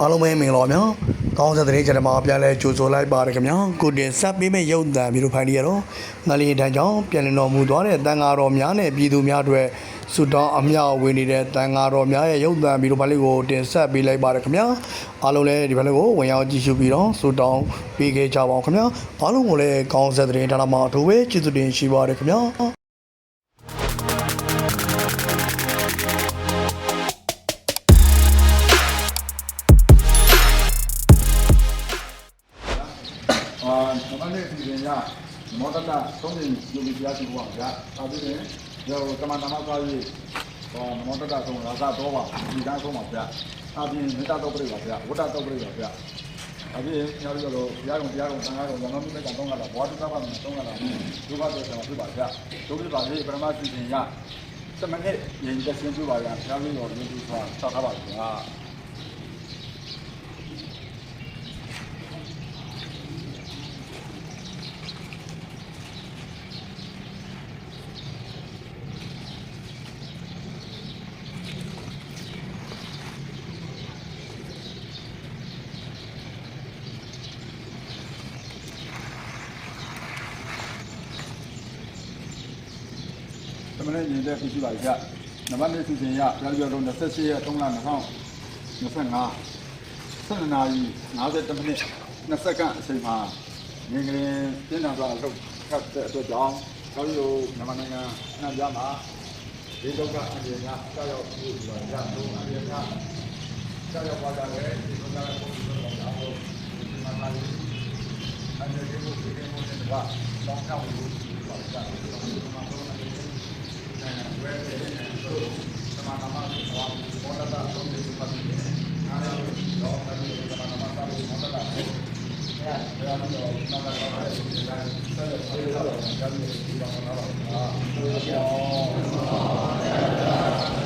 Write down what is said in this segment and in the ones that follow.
အားလုံးပဲမင်္ဂလာပါဗျာ။ကောင်းတဲ့တဲ့ကျွန်တော်ပြန်လဲကြိုဆိုလိုက်ပါရခင်ဗျာ။ကိုတင်ဆက်ပေးမဲ့ရုပ်သံမျိုးတို့ဖိုင်ဒီရတော့ငလျင်တန်းကြောင့်ပြန်လည်တော်မူသွားတဲ့တန်ဃာတော်များနဲ့ပြည်သူများအတွက်ဆုတောင်းအမြောက်ဝင်နေတဲ့တန်ဃာတော်များရဲ့ရုပ်သံမျိုးတို့ဖိုင်လေးကိုတင်ဆက်ပေးလိုက်ပါရခင်ဗျာ။အားလုံးလည်းဒီဘက်လေးကိုဝင်ရောက်ကြည့်ရှုပြီးတော့ဆုတောင်းပေးခဲ့ကြပါအောင်ခင်ဗျာ။အားလုံးကိုလည်းကောင်းတဲ့တဲ့ဌာနမှာအထူးပဲကျေးဇူးတင်ရှိပါရခင်ဗျာ။ သုံးနေယူပြီးပြရှိဖို့ပါဗျာ။ဒါပြီးရင်ရောတမန်တမသွားရေးဟောမောဒတာသုံးရာဇတော့ပါဒီကားဆုံးပါဗျာ။ဒါပြီးရင်မေတ္တာတော့ပြိပါဗျာ။ဝတ္တတော့ပြိပါဗျာ။ဒါပြီးရင်ညောင်ရတော့ဘုရားတော်ဘုရားတော်သံဃာတော်ရမမိတ်ကတော့ကလာဘဝတုသဘာနဲ့သုံးကလာဒုက္ခတော့ဆောင်ပြပါဗျာ။ဒုက္ခပါလေပရမစီရင်ရစမနဲ့ရင်တက်ဆင်းပြပါဗျာ။ဘုရားလေးတော်ရင်းပြီးသွားဆောက်ထားပါဗျာ။ သမဏေညီတဲ့ပြရှိပါကြနံပါတ်၄စီစဉ်ရပြပြတော့28ရက်3လ2025 12နာရီ50မိနစ်20စက္ကန့်အချိန်မှာငင်္ဂရင်ပြင်းထန်စွာလှုပ်ခတ်တဲ့အတွက်ကြောင့်ကျောင်းရိုးမြန်မာနိုင်ငံအနှံ့ပြားမှာဒီဒုက္ခအပြင်ကကြောက်ရောက်မှုဆိုတာရတော့အပြင်ကကြောက်ရောက်ပါကြတယ်ဒီဒုက္ခကိုဘုရားတော်ဒီမှာလာပြီးအနေနဲ့ကိုဒီကိုနဲ့ကတောင်းတောင်းလို့ပါကြတယ်ဒီမှာတော့ဝဲတယ်ဆိုသမဏမဘောဘောဒတာသုံးနေပါပြီအားလုံးတော့အဲဒီသမဏမသာလို့ဘောဒတာကိုအဲဒါတော့နောက်တော့အဲ့ဒီကဆက်ဆက်ပြီးတော့ကြာပြီးဒီပါမှာတော့အာဘုရားသာသာဘောတော်တော်တော်တော်တိတိနာယာမိယောတော်တော်တော်တိတိပါပတံရောသောရာဝိတောတော်တော်တိတိပါပတံဧဝံပါဠိကုတေသက္ကတာနာမာရိပရိယမနာပေနာယနာနာနာတေသာတေဘောဥဒ္ဒါသုဒ္ဒါသုဒ္ဒါသုဒ္ဒါဘုရားကာ ဏောသာ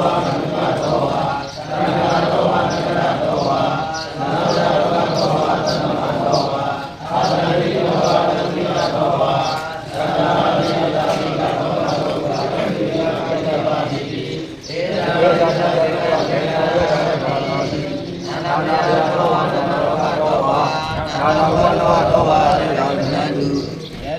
ာ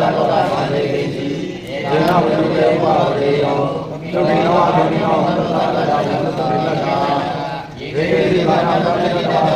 တိယောသာဘောပါတိတိဒေနဝိတေဘောရေယောသုခိနောအဘိနောသတ္တတာယသတ္တရိလကာယေကေဒီဘာနာတောတေတော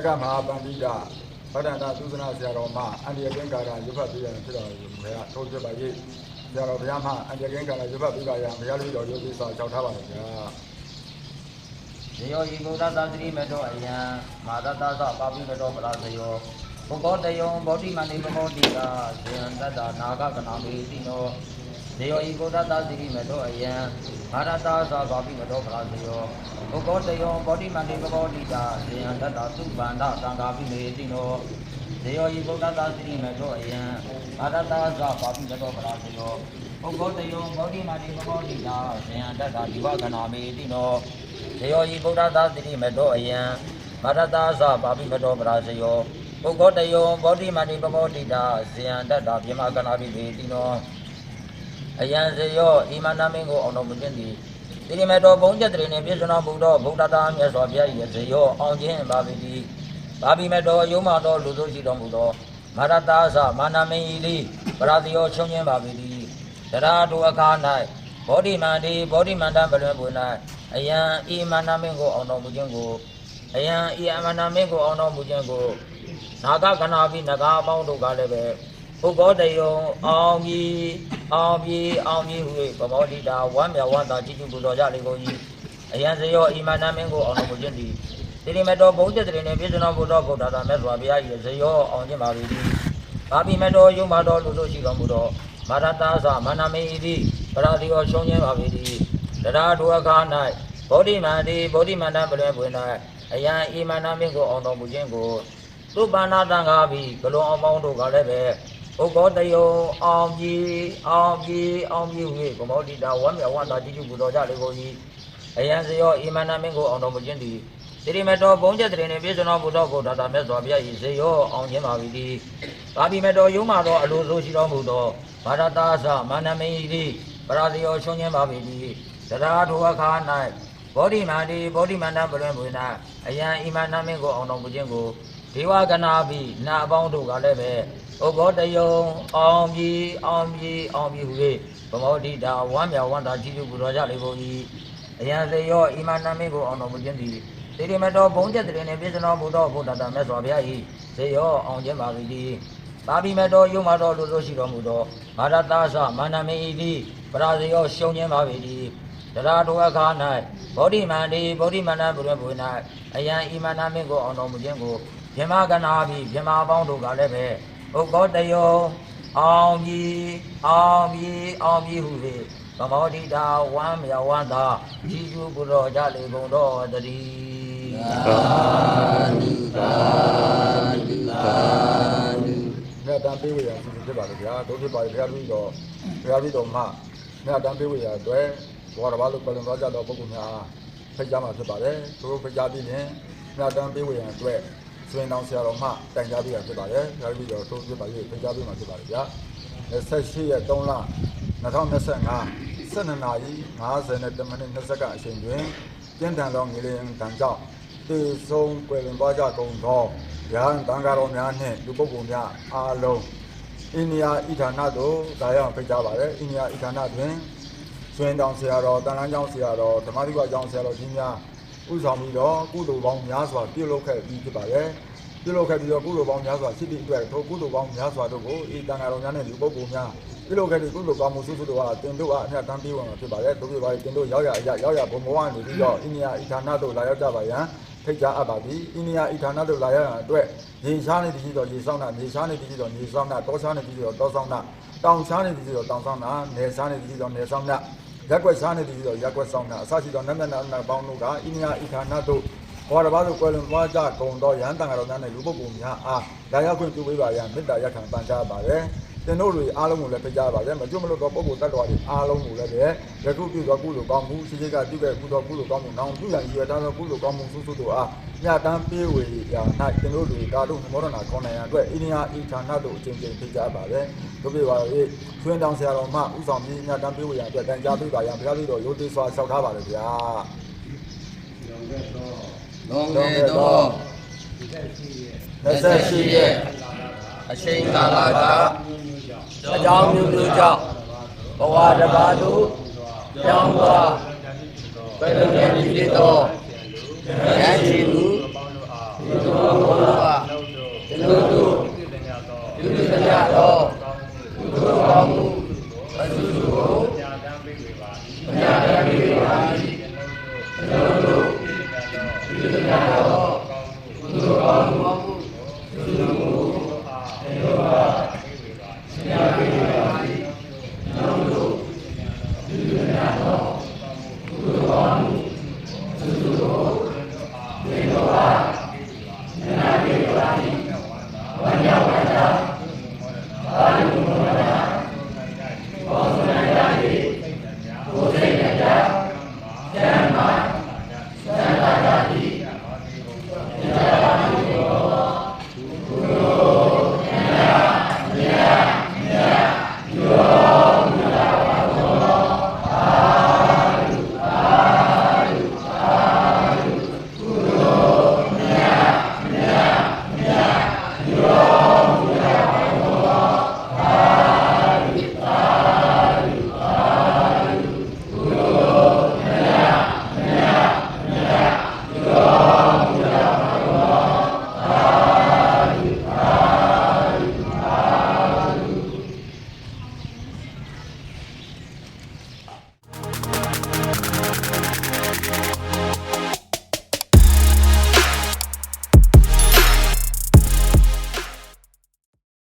ကအကမဟာပန္တိတာဗဒ္ဒနာသုသနာဆရာတော်မှအန္တရာယ်ကင်းကာရရုပ်ဖတ်ပေးရဖြစ်တော်မူဘုရားထိုးဖြစ်ပါ၏ဆရာတော်ဘုရားမှအန္တရာယ်ကင်းကာရရုပ်ဖတ်ပေးပါရဘုရားလူတော်ရုပ်သိစာကြောက်ထားပါလေဗျာဇေယောဤဘုဒ္ဓသာသတိမတောအယံမာသတ္တသပါပိမတောပရာဇယောဘုဂောတယံဗောဓိမန္တိပမောတိကာဇေယံတတ္တနာဂကနာမေတိနော ဇေယောဤဘုဒ္ဓသာသတိမတောအယံမာရတ္တသပါပိမတောပရာဇယောဘုဂောတယံဗောဓိမန္တိပမောတိကာဇေယံတတ္တသုဗန္ဒသံဃာပိမေတိနောဇေယောဤဘုဒ္ဓသာသတိမတောအယံမာရတ္တသပါပိမတောပရာဇယောဘုဂောတယံဗောဓိမန္တိပမောတိကာဇေယံတတ္တဒီဝကနာမေတိနောဇယောဤဗုဒ္ဓသာတိတိမတောအယံမရတ္တသပါပိမတောပရာဇယောပုဂ္ဂောတယောဗောဓိမန္တိပမောတိတာဇယံတတ္တာပြမကနာပိတိတိနော အယံဇယောဣမနာမင်းကိုအောင်တော်မူခြင်းသည်တိရိမတောဘုံကျက်တရင်နှင့်ပြည့်စုံသောဘုဒ္ဓဗုဒ္ဓတာမြတ်စွာဘုရား၏ဇယောအောင်ခြင်းပါပေသည်ပါပိမတောယုံမတော်လူတို့ရှိတော်မူသောမရတ္တသမာနာမင်းဤသည်ပရာဇယောချုံခြင်းပါပေသည်တရာတို့အခါ၌ဘောဓိမန္တိဘောဓိမန္တပလွင်ပွေ၌အယံဤမနာမင်းကိုအောင်တော်မူခြင်းကိုအယံဤအမနာမင်းကိုအောင်တော်မူခြင်းကိုနာဂကနာပိနဂါအပေါင်းတို့ကလည်းပဲဘုဂောတယုံအောင်ပြီး အောင်ပြီးအောင်ပြီးဟု၍ဗမောတိတာဝမ်းမြောက်ဝမ်းသာကြည်ကျူပူတော်ကြလေကုန်၏အယံစရောဤမနာမင်းကိုအောင်တော်မူခြင်းသည်တိရိမတော်ဘုံကျက်တရင်နှင့်ပြည့်စုံသောဘုဒ္ဓဗုဒ္ဓသာမြတ်စွာဘုရား၏ဇယောအောင်ခြင်းပါပေသည်။ဘာပိမတော်ယုံမတော်လူတို့ရှိတော်မူသောမာရတ္တသမနာမေဤသည်ပရာတိယောရှုံးခြင်းပါပေသည်။တရားဒုအခါ၌ဗောဓိမန္တိဗောဓိမန္တပလွင်ပွင်၌အယံဤမနာမင်းကိုအောင်တော်မူခြင်းကိုသုပ္ပန္နတံဃာဘိကလွန်အောင်ပေါင်းတို့ကလည်းပဲ ဘုဂောတယုံအောင်ကြီးအောင်ကြီးအောင်ကြီးဟု၍ဗမောတိတာဝမ်းမြောက်ဝမ်းသာကြည်ကျူပူတော်ကြလေကုန်၏အယံစရောဤမနာမင်းကိုအောင်တော်မူခြင်းသည်တိရိမတော်ဘုံကျက်တရင်နှင့်ပြည့်စုံသောဘုဒ္ဓဘုဒ္ဓတာမြတ်စွာဘုရား၏ဇေယောအောင်ခြင်းပါပြီ။ပါပိမတော်ယုံမာသောအလိုဆိုရှိတော်မူသောဘာရတာသမာနမေဤသည်ပရာဇယောရှုံးခြင်းပါပြီ။တရားထိုအခါ၌ဘောဓိမန္တိဘောဓိမန္တပလွင်ပွေ၌အယံဣမနာမင်းကိုအောင်တော်မူခြင်းကိုဒေဝကနာပိနာအပေါင်းတို့ကလည်းပဲ ဩဘောတယုံအောင်ပြီအောင်ပြီအောင်ပြီဟု၍ဗမောတိတာဝမ်းမြောက်ဝမ်းသာကြည်ကျူပူတော်ကြလေကုန်၏အယံစေယောဣမနာမင်းကိုအောင်တော်မူခြင်းသည်တိရိမတော်ဘုံကျက်တရင်နှင့်ပြည့်စုံသောဘုဒ္ဓဘုဒ္ဓတာမြတ်စွာဘုရား၏ဇေယောအောင်ခြင်းပါပြီပါပိမတော်ယုံမတော်လူတို့ရှိတော်မူသောမာရတ္တသမန္နမေဤသည်ပရာဇယောရှုံးခြင်းပါပြီတရားတော်အခါ၌ဗောဓိမန္တိဗောဓိမန္တဘုရားဘုရား၌အယံဣမနာမင်းကိုအောင်တော်မူခြင်းကိုမြမကနာပြီးမြမပေါင်းတို့ကလည်းပဲ ဥက္ကောတယောအောင်ပြီးအောင်ပြီးအောင်ပြီးဟုလေဗမောတိတာဝမ်းမြောက်ဝမ်းသာကြီးကျူးဘုရောကြလေကုန်တော်တည်းမြတ်တန်ပေးဝေရစီစဉ်ဖြစ်ပါလေဗျာတို့ဖြစ်ပါလေဘုရားလူတော်ဘုရားပြည်တော်မှာမြတ်တန်ပေးဝေရအတွက်ဘောရဘာလို့ပြည်တော်ကြတော့ပုဂ္ဂိုလ်များဖိတ်ကြားမှာဖြစ်ပါတယ်သူတို့ဖိတ်ကြားပြီးရင်မြတ်တန်ပေးဝေရအတွက် ဆွေးနောင်ဆရာတော်မှတိုင်ကြားပေးရဖြစ်ပါတယ်ဘုရားပြည်တော်တို့ဖြစ်ပါလေဖိတ်ကြားပေးမှာဖြစ်ပါတယ်ဗျာ28ရက်3လ2025 12နာရီ52မိနစ်20ကအချိန်တွင်ကျင်းတန်သောငရေတန်ကြောင့်တေဆုံးကွယ်လွန်သွားကြကုန်သောရဟန်းတန်ဃာတော်များနှင့်လူပုဂ္ဂိုလ်များအားလုံးအိန္ဒိယဣဌာနသို့ဒါရောက်ဖိတ်ကြားပါတယ်အိန္ဒိယဣဌာနတွင်ဆွေတောင်ဆရာတော်တန်လန်းကျောင်းဆရာတော်ဓမ္မတိကကျောင်းဆရာတော်ကြီးများ ဥဆောင်ပြီးတော့ကုသိုလ်ပေါင်းများစွာပြုလုပ်ခဲ့ပြီးဖြစ်ပါတယ်ပြုလုပ်ခဲ့ပြီးတော့ကုသိုလ်ပေါင်းများစွာရှိသည့်အတွက်ထိုကုသိုလ်ပေါင်းများစွာတို့ကိုဤတန်ဃာတော်များနဲ့လူပုဂ္ဂိုလ်များပြုလုပ်ခဲ့သည့်ကုသိုလ်ကောင်းမှုစုစုတို့ဟာတင်တို့အားအမြတ်တမ်းပေးဝင်မှာဖြစ်ပါတယ်တို့ပြပါတင်တို့ရောက်ရအရရောက်ရဘုံဘဝနေပြီးတော့အိန္ဒိယဣဌာနသို့လာရောက်ကြပါရန်ထိတ်ကြအပ်ပါသည်အိန္ဒိယဤဌာနတို့လာရတဲ့အတွက်ရေရှားနေတည်သောရေဆောင်နာမြေရှားနေတည်သောမြေဆောင်နာတောရှားနေတည်သောတောဆောင်နာတောင်ရှားနေတည်သောတောင်ဆောင်နာနယ်ရှားနေတည်သောနယ်ဆောင်နာ ရက်ွက်ရှားနေတည်သောရက်ွက်ဆောင်နာအစရှိသောနတ်နတ်နာပေါင်းတို့ကအိန္ဒိယဤဌာနတို့ဘောရဘာတို့ကွယ်လွန်သွားကြကုန်သောရဟန်းတန်ဃာတော်များနဲ့လူပုဂ္ဂိုလ်များအားလာရောက်ခွင့်ပြုပေးပါရန်မေတ္တာရက်ခံပန်ကြားပါတယ် တင်တို့တွေအားလုံးကိုလည်းဖိတ်ကြားပါရမကြွမလို့တော့ပုဂ္ဂိုလ်တ attva တွေအားလုံးကိုလည်းပဲယခုပြုသောကုသိုလ်ကောင်းမှုရှိရှိကပြုခဲ့ကုသောကုသိုလ်ကောင်းမှုနောင်ပြုရန်ရည်ရထားသောကုသိုလ်ကောင်းမှုစုစုတို့အားညတန်းပေးဝေရာ၌တင်တို့တွေဒါတို့မောရဏခေါင်းနိုင်ရန်အတွက်အိန္ဒိယဤဌာနတို့အချင်းချင်းဖိတ်ကြားပါတယ်တို့ပြပါရဲ့ဆွေးတောင်ဆရာတော်မှဥဆောင်ပြီးညတန်းပေးဝေရာအတွက်တန်ကြားပေးပါရန်ဘုရားသခင်တော်ရိုသေစွာလျှောက်ထားပါလေဗျာလွန်ခဲ့သော28ရက် အချိန်ကာလကအကြောင်းမျိုးမျိုးကြောင့်ဘဝတစ်ပါးသို့ပြောင်းသွားဘယ်လိုလဲဖြစ်တော့ရန်ရှိသူဒီလိုဘုရားကျွန်တော်တို့ဒီလိုတရားတော်